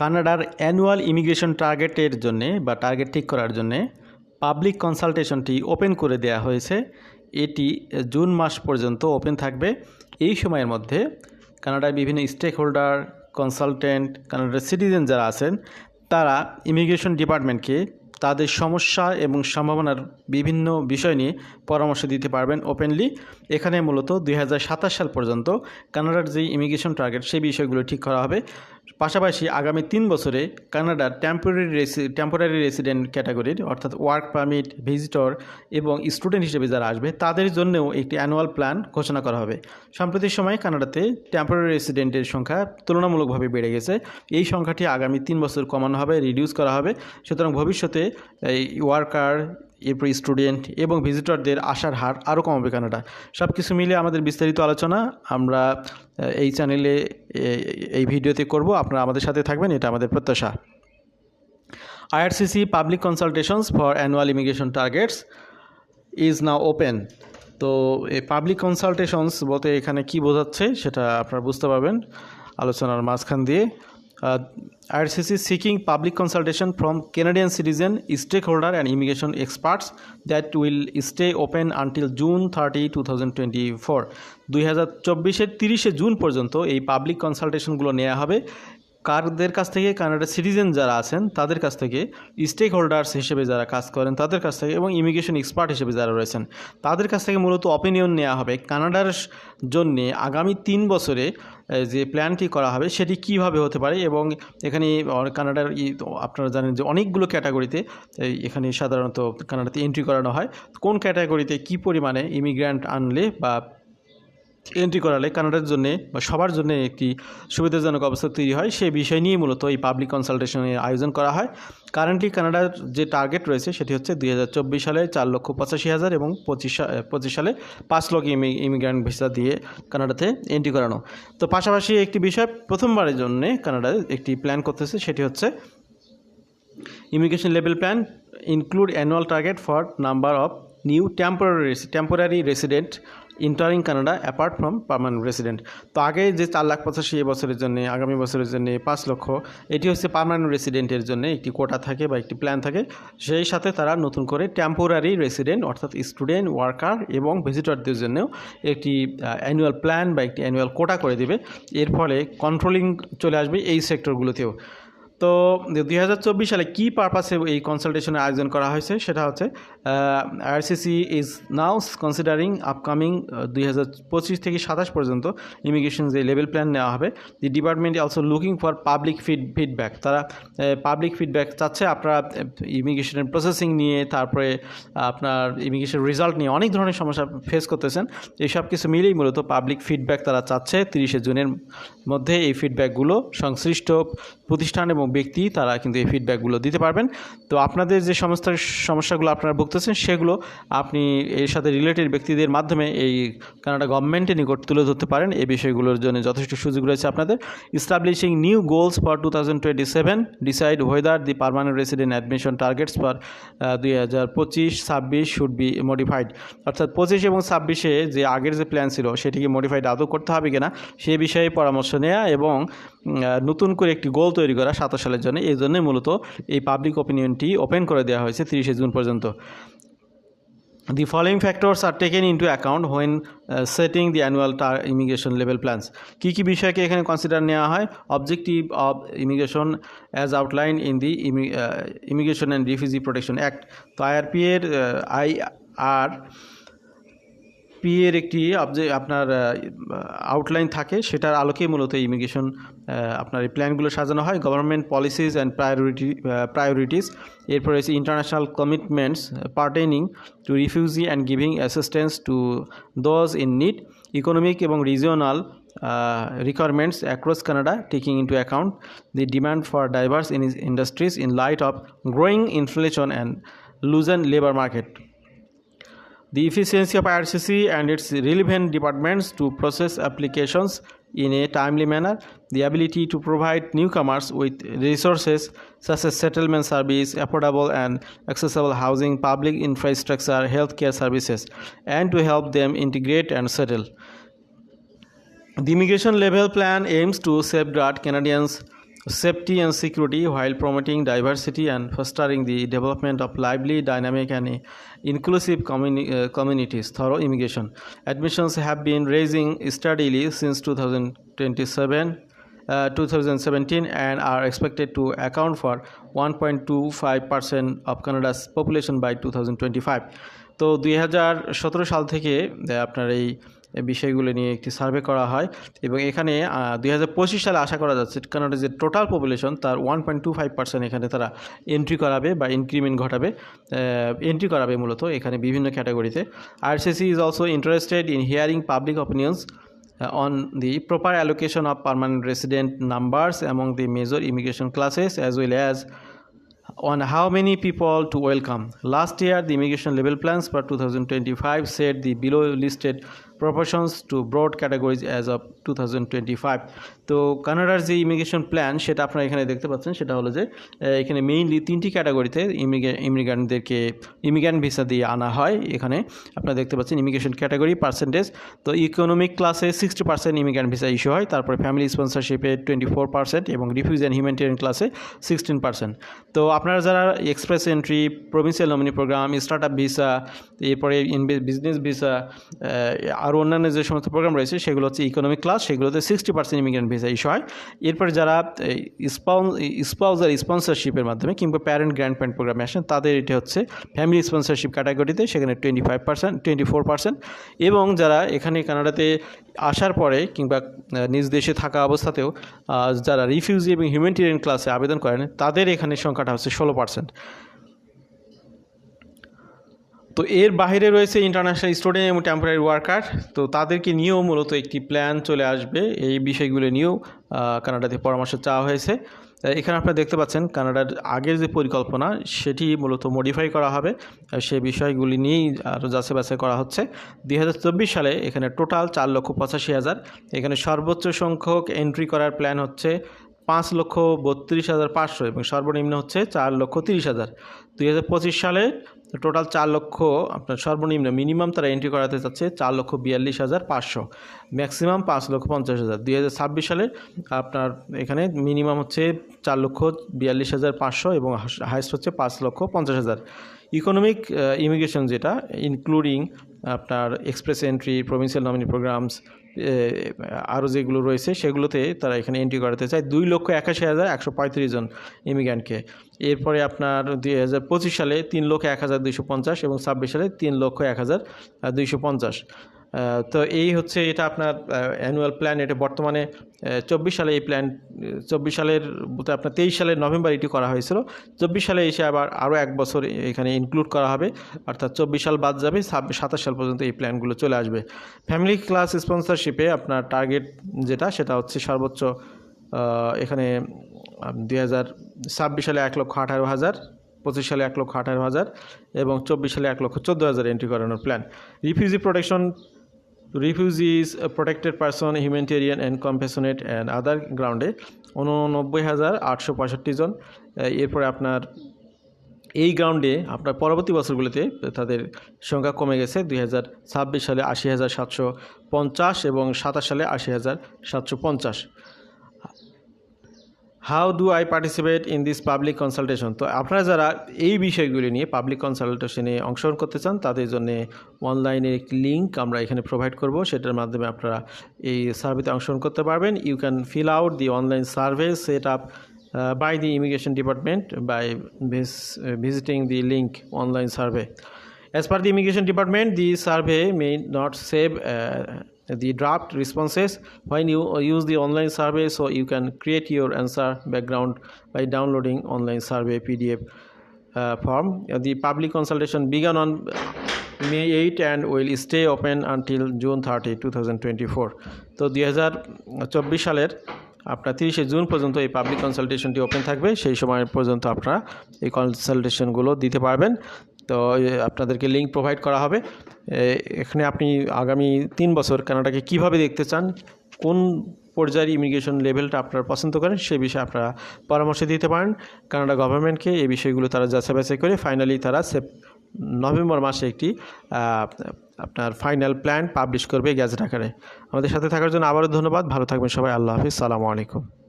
কানাডার annual immigration টার্গেটের জন্যে বা টার্গেট ঠিক করার জন্যে পাবলিক কনসালটেশনটি ওপেন করে দেওয়া হয়েছে। এটি জুন মাস পর্যন্ত ওপেন থাকবে। এই সময়ের মধ্যে কানাডায় বিভিন্ন স্টেক হোল্ডার কনসালটেন্ট, কানাডার সিটিজেন যারা আছেন, তারা ইমিগ্রেশন ডিপার্টমেন্টকে তাদের সমস্যা এবং সম্ভাবনার বিভিন্ন বিষয় নিয়ে পরামর্শ দিতে পারবেন ওপেনলি। এখানে মূলত দুই হাজার সাতাশ সাল পর্যন্ত কানাডার যে ইমিগ্রেশন টার্গেট, সেই বিষয়গুলো ঠিক করা হবে। পাশাপাশি আগামী তিন বছরে কানাডার টেম্পোরারি রেসি টেম্পোরারি রেসিডেন্ট ক্যাটাগরির অর্থাৎ ওয়ার্ক পারমিট ভিজিটর এবং স্টুডেন্ট হিসেবে যারা আসবে, তাদের জন্যও একটি অ্যানুয়াল প্ল্যান ঘোষণা করা হবে। সাম্প্রতিক সময়ে কানাডাতে টেম্পোরারি রেসিডেন্টের সংখ্যা তুলনামূলকভাবে বেড়ে গেছে। এই সংখ্যাটি আগামী তিন বছর কমানো হবে রিডিউস করা হবে। সুতরাং ভবিষ্যতে এই ওয়ার্কার এরপর স্টুডেন্ট এবং ভিজিটরদের আসার হার আরও কমাবে কানাডা। সব কিছু মিলে আমাদের বিস্তারিত আলোচনা আমরা এই চ্যানেলে এই ভিডিওতে করব। আপনারা আমাদের সাথে থাকবেন, এটা আমাদের প্রত্যাশা। IRCC public consultations for annual immigration targets is now open তো, এই পাবলিক কনসালটেশনস বলতে এখানে কি বোঝাচ্ছে সেটা আপনারা বুঝতে পারবেন আলোচনার মাঝখান দিয়ে। IRCC seeking public consultation from Canadian citizen stakeholder and immigration experts that will stay open until June thirty two thousand twenty four দুই হাজার চব্বিশের তিরিশে জুন পর্যন্ত এই পাবলিক কনসালটেশনগুলো নেওয়া হবে। কারদের কাছ থেকে, কানাডার সিটিজেন যারা আছেন, তাদের কাছ থেকে স্টেক হোল্ডার্স হিসেবে যারা কাজ করেন, তাদের কাছ থেকে এবং ইমিগ্রেশন এক্সপার্ট হিসেবে যারা রয়েছেন, তাদের কাছ থেকে মূলত অপিনিয়ন নেওয়া হবে। কানাডার জন্যে আগামী তিন বছরে যে প্ল্যানটি করা হবে, সেটি কীভাবে হতে পারে এবং এখানে কানাডার আপনারা জানেন যে অনেকগুলো ক্যাটাগরিতে এখানে সাধারণত কানাডাতে এন্ট্রি করানো হয়। কোন ক্যাটাগরিতে কি পরিমাণে ইমিগ্র্যান্ট আনলে বা এন্ট্রি করালে কানাডার জন্য বা সবার জন্য একটি সুবিধাজনক অবস্থা তৈরি হয়, সেই বিষয় নিয়ে মূলত এই পাবলিক কনসালটেশনের আয়োজন করা হয়। কারেন্টলি কানাডার যে টার্গেট রয়েছে, সেটি হচ্ছে দুই হাজার চব্বিশ সালে চার লক্ষ পঁচাশি হাজার এবং পঁচিশ পঁচিশ সালে পাঁচ লক্ষ ইমি ইমিগ্রান্ট ভিসা দিয়ে কানাডাতে এন্ট্রি করানো। তো পাশাপাশি একটি বিষয় প্রথমবারের জন্য কানাডায় একটি প্ল্যান করতেছে, সেটি হচ্ছে immigration level plan include annual target for number of new temporary temporary resident entering Canada apart from permanent resident তো আগে যে চার লাখ পঁচাশি বছরের জন্য, আগামী বছরের জন্য পাঁচ লক্ষ, এটি হচ্ছে পার্মানেন্ট রেসিডেন্টের জন্য একটি কোটা থাকে বা একটি প্ল্যান থাকে। সেই সাথে তারা নতুন করে টেম্পোরারি রেসিডেন্ট অর্থাৎ স্টুডেন্ট ওয়ার্কার এবং ভিজিটরদের জন্যও একটি অ্যানুয়াল প্ল্যান বা একটি অ্যানুয়াল কোটা করে দেবে। এর ফলে কন্ট্রোলিং চলে আসবে এই সেক্টরগুলোতেও তো দুই হাজার চব্বিশ সালে কী পারপাসে এই কনসালটেশনের আয়োজন করা হয়েছে? সেটা হচ্ছে RCC is now considering upcoming দুই হাজার পঁচিশ থেকে সাতাশ পর্যন্ত ইমিগ্রেশন যে লেভেল প্ল্যান নেওয়া হবে the department also looking for public feed feedback তারা পাবলিক ফিডব্যাক চাচ্ছে আপনারা ইমিগ্রেশনের প্রসেসিং নিয়ে, তারপরে আপনার ইমিগ্রেশন রেজাল্ট নিয়ে অনেক ধরনের সমস্যা ফেস করতেছেন। এই সব কিছু মিলেই মূলত পাবলিক ফিডব্যাক তারা চাচ্ছে। তিরিশে জুনের মধ্যে এই ফিডব্যাকগুলো সংশ্লিষ্ট প্রতিষ্ঠান এবং ব্যক্তি, তারা কিন্তু এই ফিডব্যাকগুলো দিতে পারবেন। তো আপনাদের যে সমস্ত সমস্যাগুলো আপনারা ভুগতেছেন, সেগুলো আপনি এর সাথে রিলেটেড ব্যক্তিদের মাধ্যমে এই কানাডা গভর্নমেন্টের নিকট তুলে ধরতে পারেন। এই বিষয়গুলোর জন্য যথেষ্ট সুযোগ রয়েছে আপনাদের। Establishing new goals for two thousand twenty seven decide whether the permanent resident admission targets for দুই হাজার পঁচিশ ছাব্বিশ শুড বি মডিফাইড অর্থাৎ পঁচিশ এবং ছাব্বিশে যে আগের যে প্ল্যান ছিল, সেটিকে মডিফাইড আদৌ করতে হবে কিনা, সে বিষয়ে পরামর্শ নেওয়া এবং নতুন করে একটি গোল তৈরি করা, সাতাশ সালের জন্য এই জন্যই মূলত এই পাবলিক ওপিনিয়নটি ওপেন করে দেওয়া হয়েছে তিরিশে জুন পর্যন্ত following factors are taken into account when uh, setting the annual tar- immigration level plans. কী কী বিষয়কে এখানে কনসিডার নেওয়া হয় objective of immigration as outline in the immigration and refugee protection act তো আইআরপি এর আই আর পি এর একটি আপনার আউটলাইন থাকে সেটার আলোকেই মূলত ইমিগ্রেশন আপনার এই প্ল্যানগুলো সাজানো হয় government policies and priority priorities এরপর রয়েছে international commitments pertaining to refugee and giving assistance to those in need economic এবং regional requirements across Canada, taking into account the demand for diverse in- industries in light of growing inflation and loosened labor market. The efficiency of IRCC and its relevant departments to process applications in a timely manner, the ability to provide newcomers with resources such as settlement service, affordable and accessible housing, public infrastructure, healthcare services, and to help them integrate and settle. The immigration level plan aims to safeguard Canadians' safety and security while promoting diversity and fostering the development of lively, dynamic, and inclusive communi- uh, communities. Thorough immigration. Admissions have been rising steadily since 2027. Uh, 2017 and are expected to account for 1.25% of Canada's population by 2025 তো দুই সাল থেকে আহ, আপনার এই বিষয়গুলি নিয়ে একটি survey করা হয় এবং এখানে দুই হাজার পঁচিশ সালে আশা করা যাচ্ছে কানাডার যে টোটাল পপুলেশন তার ওয়ান এখানে তারা এন্ট্রি করাবে বা ইনক্রিমেন্ট ঘটাবে এন্ট্রি করাবে মূলত এখানে বিভিন্ন ক্যাটাগরিতে RCC is also interested in hearing public opinions on the proper allocation of permanent resident numbers among the major immigration classes as well as on how many people to welcome last year the immigration level plans for two thousand twenty five set the below listed proportions to broad categories as of 2025 তো কানাডার যে immigration plan, সেটা আপনারা এখানে দেখতে পাচ্ছেন। সেটা হলো যে এখানে মেইনলি তিনটি ক্যাটাগরিতে ইমিগ্রান্টদেরকে ইমিগ্রান্ট ভিসা দিয়ে আনা হয়। এখানে আপনারা দেখতে পাচ্ছেন ইমিগ্রেশন ক্যাটাগরি পার্সেন্টেজ তো ইকোনমিক ক্লাসে sixty percent immigrant visa issue হয়, তারপরে ফ্যামিলি স্পন্সরশিপে টোয়েন্টি ফোর পার্সেন্ট এবং রিফিউজ অ্যান্ড হিউম্যানিটেরিয়ান ক্লাসে সিক্সটিন পার্সেন্ট তো আপনারা যারা express entry provincial nominee program start up visa এরপরে বিজনেস ভিসা আরও অন্যান্য যে সমস্ত প্রোগ্রাম রয়েছে, সেগুলো হচ্ছে ইকোনমিক ক্লাস সেগুলোতে sixty percent immigrant visa issue হয়। এরপরে যারা স্পাউজার স্পন্সরশিপের মাধ্যমে কিংবা প্যারেন্ট গ্র্যান্ড প্যারেন্ট প্রোগ্রামে আসেন, তাদের এটা হচ্ছে ফ্যামিলি স্পন্সরশিপ ক্যাটাগরিতে সেখানে twenty five percent twenty four percent এবং যারা এখানে কানাডাতে আসার পরে কিংবা নিজ দেশে থাকা অবস্থাতেও যারা রিফিউজি এবং হিউম্যানিটেরিয়ান ক্লাসে আবেদন করেন, তাদের এখানে সংখ্যাটা হচ্ছে ষোলো পার্সেন্ট তো এর বাইরে রয়েছে ইন্টারন্যাশনাল স্টুডেন্ট এবং টেম্পোরারি ওয়ার্কার তো তাদেরকে নিয়েও মূলত একটি প্ল্যান চলে আসবে। এই বিষয়গুলো নিয়েও কানাডাতে পরামর্শ চাওয়া হয়েছে। এখানে আপনারা দেখতে পাচ্ছেন কানাডার আগের যে পরিকল্পনা, সেটি মূলত মডিফাই করা হবে। সেই বিষয়গুলি নিয়েই আরও যাচাই বাছাই করা হচ্ছে। দুই হাজার চব্বিশ সালে এখানে টোটাল চার লক্ষ পঁচাশি হাজার, এখানে সর্বোচ্চ সংখ্যক এন্ট্রি করার প্ল্যান হচ্ছে পাঁচ লক্ষ বত্রিশ হাজার পাঁচশো এবং সর্বনিম্ন হচ্ছে চার লক্ষ তিরিশ হাজার। দুই হাজার সালে টোটাল চার লক্ষ আপনার সর্বনিম্ন মিনিমাম তারা এন্ট্রি করাতে চাচ্ছে চার লক্ষ বিয়াল্লিশ হাজার পাঁচশো। ম্যাক্সিমাম পাঁচ লক্ষ পঞ্চাশ হাজার। দুই হাজার ছাব্বিশ সালে আপনার এখানে মিনিমাম হচ্ছে চার লক্ষ বিয়াল্লিশ হাজার পাঁচশো এবং হাইস্ট হচ্ছে পাঁচ লক্ষ পঞ্চাশ হাজার। ইকোনমিক ইমিগ্রেশন যেটা ইনক্লুডিং আপনার express entry provincial nominee programs আরও যেগুলো রয়েছে, সেগুলোতে তারা এখানে এন্ট্রি করাতে চায়। দুই লক্ষ একাশি হাজার একশো পঁয়ত্রিশ জন ইমিগ্রান্টকে এরপরে আপনার দুই হাজার পঁচিশ সালে তিন লক্ষ এক হাজার দুইশো পঞ্চাশ এবং ছাব্বিশ সালে তিন লক্ষ এক হাজার দুইশো পঞ্চাশ। তো এই হচ্ছে এটা আপনার অ্যানুয়াল প্ল্যান এটা বর্তমানে চব্বিশ সালে এই প্ল্যান চব্বিশ সালের বলতে আপনার তেইশ সালের নভেম্বর এটি করা হয়েছিল। চব্বিশ সালে এসে আবার আরও এক বছর এখানে ইনক্লুড করা হবে। অর্থাৎ চব্বিশ সাল বাদ যাবে সাতাশ সাল পর্যন্ত এই প্ল্যানগুলো চলে আসবে। ফ্যামিলি ক্লাস স্পন্সরশিপে আপনার টার্গেট যেটা, সেটা হচ্ছে সর্বোচ্চ এখানে দুই হাজার ছাব্বিশ সালে এক লক্ষ আঠারো হাজার, পঁচিশ সালে এক লক্ষ আঠারো হাজার এবং চব্বিশ সালে এক লক্ষ চোদ্দ হাজার এন্ট্রি করানোর plan refugee protection refugees protected person humanitarian and compassionate and other গ্রাউন্ডে উননব্বই হাজার আটশো পঁয়ষট্টি জন। এরপরে আপনার এই গ্রাউন্ডে আপনার পরবর্তী বছরগুলিতে তাদের সংখ্যা কমে গেছে দুই হাজার ছাব্বিশ সালে আশি হাজার সাতশো পঞ্চাশ এবং সাতাশ সালে আশি হাজার সাতশো পঞ্চাশ। How do I participate in this public consultation তো আপনারা যারা এই বিষয়গুলি নিয়ে পাবলিক কনসালটেশনে অংশগ্রহণ করতে চান তাদের জন্য অনলাইনে একটি লিঙ্ক আমরা এখানে প্রোভাইড করব। সেটার মাধ্যমে আপনারা এই সার্ভেতে অংশগ্রহণ করতে পারবেন। You can fill out the online survey set up by the immigration department by visiting the link online survey per the immigration department, the survey may not save uh, the draft responses when you uh, use the online survey, so you can create your answer background by downloading online survey PDF uh, form. Uh, the public consultation began on May 8 and will stay open until June 30, 2024. তো দুই হাজার চব্বিশ সালের আপনার তিরিশে June পর্যন্ত এই public কনসালটেশনটি open থাকবে সেই সময় পর্যন্ত আপনারা এই কনসালটেশনগুলো দিতে পারবেন তো আপনাদেরকে লিঙ্ক প্রোভাইড করা হবে। এখানে আপনি আগামী তিন বছর কানাডাকে কীভাবে দেখতে চান, কোন পর্যায়ের ইমিগ্রেশন লেভেলটা আপনারা পছন্দ করেন, সে বিষয়ে আপনারা পরামর্শ দিতে পারেন। কানাডা গভর্নমেন্টকে এই বিষয়গুলো তারা যাচাই বাছাই করে ফাইনালি তারা সেপ, নভেম্বর মাসে একটি আপনার ফাইনাল প্ল্যান পাবলিশ করবে গ্যাজেট আকারে। আমাদের সাথে থাকার জন্য আবারও ধন্যবাদ। ভালো থাকবেন সবাই। আল্লাহ হাফিজ। সালামু আলাইকুম।